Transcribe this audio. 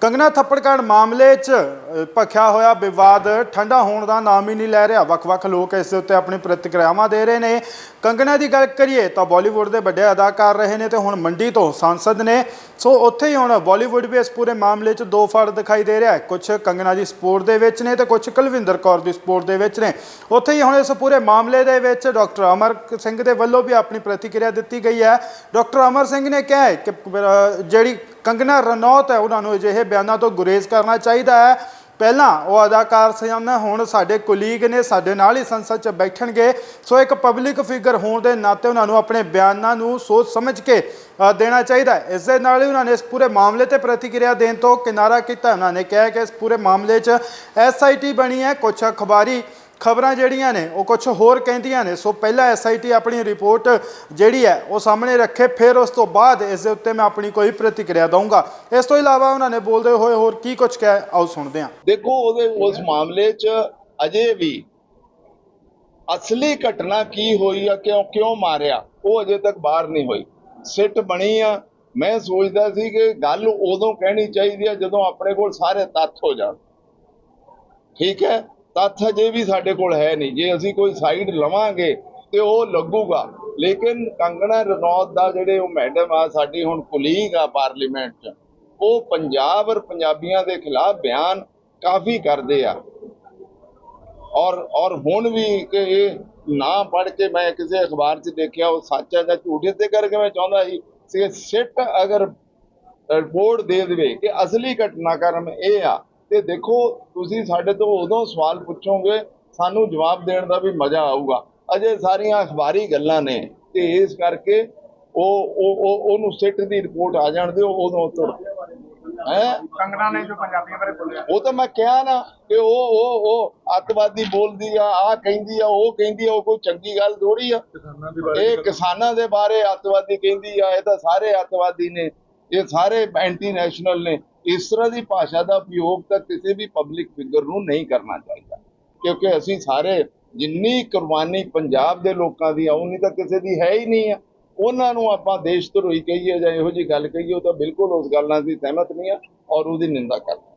ਕੰਗਨਾ ਥੱਪੜਕਾਂਡ ਮਾਮਲੇ 'ਚ ਭਖਿਆ ਹੋਇਆ ਵਿਵਾਦ ਠੰਡਾ ਹੋਣ ਦਾ ਨਾਮ ਹੀ ਨਹੀਂ ਲੈ ਰਿਹਾ। ਵੱਖ-ਵੱਖ ਲੋਕ ਇਸ ਦੇ ਉੱਤੇ ਆਪਣੀ ਪ੍ਰਤੀਕਿਰਿਆਵਾਂ ਦੇ ਰਹੇ ਨੇ। ਕੰਗਨਾ ਦੀ ਗੱਲ ਕਰੀਏ ਤਾਂ ਬਾਲੀਵੁੱਡ ਦੇ ਵੱਡੇ ਅਦਾਕਾਰ ਰਹੇ ਨੇ ਤੇ ਹੁਣ ਮੰਡੀ ਤੋਂ ਸੰਸਦ ਨੇ। ਸੋ ਉੱਥੇ ਹੀ ਹੁਣ ਬਾਲੀਵੁੱਡ ਵੀ ਇਸ ਪੂਰੇ ਮਾਮਲੇ 'ਚ ਦੋ ਫੜ ਦਿਖਾਈ ਦੇ ਰਿਹਾ ਹੈ। ਕੁਝ ਕੰਗਨਾ ਦੀ ਸਪੋਰਟ ਦੇ ਵਿੱਚ ਨੇ ਤੇ ਕੁਝ ਕੁਲਵਿੰਦਰ ਕੌਰ ਦੀ ਸਪੋਰਟ ਦੇ ਵਿੱਚ ਨੇ। ਉੱਥੇ ਹੀ ਹੁਣ ਇਸ ਪੂਰੇ ਮਾਮਲੇ ਦੇ ਵਿੱਚ ਡਾਕਟਰ ਅਮਰ ਸਿੰਘ ਦੇ ਵੱਲੋਂ ਵੀ ਆਪਣੀ ਪ੍ਰਤੀਕਿਰਿਆ ਦਿੱਤੀ ਗਈ ਹੈ। ਡਾਕਟਰ ਅਮਰ ਸਿੰਘ ਨੇ ਕਿਹਾ ਹੈ ਕਿ ਜਿਹੜੀ ਕੰਗਨਾ ਰਣੌਤ ਹੈ, ਉਹਨਾਂ ਨੂੰ ਅਜਿਹੇ ਬਿਆਨਾਂ ਤੋਂ ਗੁਰੇਜ਼ ਕਰਨਾ ਚਾਹੀਦਾ ਹੈ। ਪਹਿਲਾਂ ਉਹ ਅਦਾਕਾਰ ਸਨ ਹੁਣ ਸਾਡੇ ਕੁਲੀਗ ਨੇ ਸਾਡੇ ਨਾਲ ਹੀ ਸੰਸਦ 'ਚ ਬੈਠਣਗੇ। ਸੋ ਇੱਕ ਪਬਲਿਕ ਫਿਗਰ ਹੋਣ ਦੇ ਨਾਤੇ ਉਹਨਾਂ ਨੂੰ ਆਪਣੇ ਬਿਆਨਾਂ ਨੂੰ ਸੋਚ ਸਮਝ ਕੇ ਦੇਣਾ ਚਾਹੀਦਾ ਹੈ। ਇਸ ਦੇ ਨਾਲ ਹੀ ਉਹਨਾਂ ਨੇ ਇਸ ਪੂਰੇ ਮਾਮਲੇ ਤੇ ਪ੍ਰਤੀਕਿਰਿਆ ਦੇਣ ਤੋਂ ਕਿਨਾਰਾ ਕੀਤਾ। ਉਹਨਾਂ ਨੇ ਕਿਹਾ ਕਿ ਇਸ ਪੂਰੇ ਮਾਮਲੇ 'ਚ ਐਸਆਈਟੀ ਬਣੀ ਹੈ ਕੁਝ ਅਖਬਾਰੀ ਖਬਰਾਂ ਜਿਹੜੀਆਂ ਨੇ, ਉਹ ਕੁਝ ਹੋਰ ਕਹਿੰਦੀਆਂ ਨੇ। ਸੋ ਪਹਿਲਾਂ ਐਸਆਈਟੀ ਆਪਣੀ ਰਿਪੋਰਟ ਜਿਹੜੀ ਹੈ, ਉਹ ਸਾਹਮਣੇ ਰੱਖੇ, ਫਿਰ ਉਸ ਤੋਂ ਬਾਅਦ ਇਸ ਦੇ ਉੱਤੇ ਮੈਂ ਆਪਣੀ ਕੋਈ ਪ੍ਰਤੀਕਿਰਿਆ ਦਊਂਗਾ। ਇਸ ਤੋਂ ਇਲਾਵਾ ਉਹਨਾਂ ਨੇ ਬੋਲਦੇ ਹੋਏ ਹੋਰ ਕੀ ਕੁਝ ਕਿਹਾ, ਆਓ ਸੁਣਦੇ ਹਾਂ। ਦੇਖੋ, ਉਹਦੇ, ਉਸ ਮਾਮਲੇ 'ਚ ਅਜੇ ਵੀ ਅਸਲੀ ਘਟਨਾ ਕੀ ਹੋਈ ਆ, ਕਿਉਂ ਕਿਉਂ ਮਾਰਿਆ, ਉਹ ਅਜੇ ਤੱਕ ਬਾਹਰ ਨਹੀਂ ਹੋਈ। ਸਿੱਟ ਬਣੀ ਆ। ਮੈਂ ਸੋਚਦਾ ਸੀ ਕਿ ਗੱਲ ਉਦੋਂ ਕਹਿਣੀ ਚਾਹੀਦੀ ਆ ਜਦੋਂ ਆਪਣੇ ਕੋਲ ਸਾਰੇ ਤੱਥ ਹੋ ਜਾਣ। ਠੀਕ ਹੈ? ਤੱਥ ਅਜੇ ਵੀ ਸਾਡੇ ਕੋਲ ਹੈ ਨਹੀਂ। ਜੇ ਅਸੀਂ ਕੋਈ ਸਾਈਡ ਲਵਾਂਗੇ ਤੇ ਉਹ ਲੱਗੂਗਾ। ਲੇਕਿਨ ਕੰਗਣਾ ਰਣੌਤ ਦਾ ਜਿਹੜੇ ਉਹ ਮੈਡਮ ਆ, ਸਾਡੀ ਹੁਣ ਕੁਲੀਗ ਆ ਪਾਰਲੀਮੈਂਟ 'ਚ, ਉਹ ਪੰਜਾਬ ਔਰ ਪੰਜਾਬੀਆਂ ਦੇ ਖਿਲਾਫ ਬਿਆਨ ਕਾਫੀ ਕਰਦੇ ਆ। ਔਰ ਔਰ ਹੁਣ ਵੀ ਕਿ ਇਹ ਨਾ ਪੜ੍ਹ ਕੇ ਮੈਂ ਕਿਸੇ ਅਖਬਾਰ 'ਚ ਦੇਖਿਆ, ਉਹ ਸੱਚ ਹੈ ਜਾਂ ਝੂਠ, ਇਸੇ ਕਰਕੇ ਮੈਂ ਚਾਹੁੰਦਾ ਸੀ ਕਿ ਸਿੱਟ ਅਗਰ ਰਿਪੋਰਟ ਦੇ ਦੇਵੇ ਕਿ ਅਸਲੀ ਘਟਨਾਕ੍ਰਮ ਇਹ ਆ ਤੇ ਦੇਖੋ ਤੁਸੀਂ ਸਾਡੇ ਤੋਂ ਉਦੋਂ ਸਵਾਲ ਪੁੱਛੋਗੇ ਸਾਨੂੰ ਜਵਾਬ ਦੇਣ ਦਾ ਵੀ ਮਜ਼ਾ ਆਊਗਾ। ਅਜੇ ਸਾਰੀਆਂ ਅਖਬਾਰੀ ਗੱਲਾਂ ਨੇ ਤੇ ਇਸ ਕਰਕੇ ਉਹ ਉਹ ਉਹ- ਉਹਨੂੰ ਸਿੱਟ ਦੀ ਰਿਪੋਰਟ ਆ ਜਾਣ ਦਿਓ ਉਦੋਂ ਤੁਰ ਹੈ? ਕੰਗਨਾ ਨੇ ਜੋ ਪੰਜਾਬੀਆਂ ਬਾਰੇ ਬੋਲਿਆ। ਉਹ ਤਾਂ ਮੈਂ ਕਿਹਾ ਨਾ ਕਿ ਉਹ ਉਹ ਉਹ ਅੱਤਵਾਦੀ ਬੋਲਦੀ ਆ ਆ ਕਹਿੰਦੀ ਆ ਉਹ ਕਹਿੰਦੀ ਆ ਉਹ ਕੋਈ ਚੰਗੀ ਗੱਲ ਥੋੜੀ ਆ। ਇਹ ਕਿਸਾਨਾਂ ਦੇ ਬਾਰੇ ਅੱਤਵਾਦੀ ਕਹਿੰਦੀ ਆ ਇਹ ਤਾਂ ਸਾਰੇ ਅੱਤਵਾਦੀ ਨੇ ਇਹ ਸਾਰੇ ਐਂਟੀ ਨੈਸ਼ਨਲ ਨੇ। ਇਸ ਤਰ੍ਹਾਂ ਦੀ ਭਾਸ਼ਾ ਦਾ ਉਪਯੋਗ ਤਾਂ ਕਿਸੇ ਵੀ ਪਬਲਿਕ ਫਿਗਰ ਨੂੰ ਨਹੀਂ ਕਰਨਾ ਚਾਹੀਦਾ। ਕਿਉਂਕਿ ਅਸੀਂ ਸਾਰੇ ਜਿੰਨੀ ਕੁਰਬਾਨੀ ਪੰਜਾਬ ਦੇ ਲੋਕਾਂ ਦੀ ਆ, ਉਨੀ ਤਾਂ ਕਿਸੇ ਦੀ ਹੈ ਹੀ ਨਹੀਂ ਆ। ਉਹਨਾਂ ਨੂੰ ਆਪਾਂ ਦੇਸ਼ ਧਰੋਈ ਕਹੀਏ ਜਾਂ ਇਹੋ ਜੀ ਗੱਲ ਕਹੀਏ, ਉਹ ਤਾਂ ਬਿਲਕੁਲ ਉਸ ਗੱਲ ਨਾਲ ਅਸੀਂ ਸਹਿਮਤ ਨਹੀਂ ਆ ਔਰ ਉਹਦੀ ਨਿੰਦਾ ਕਰਦੇ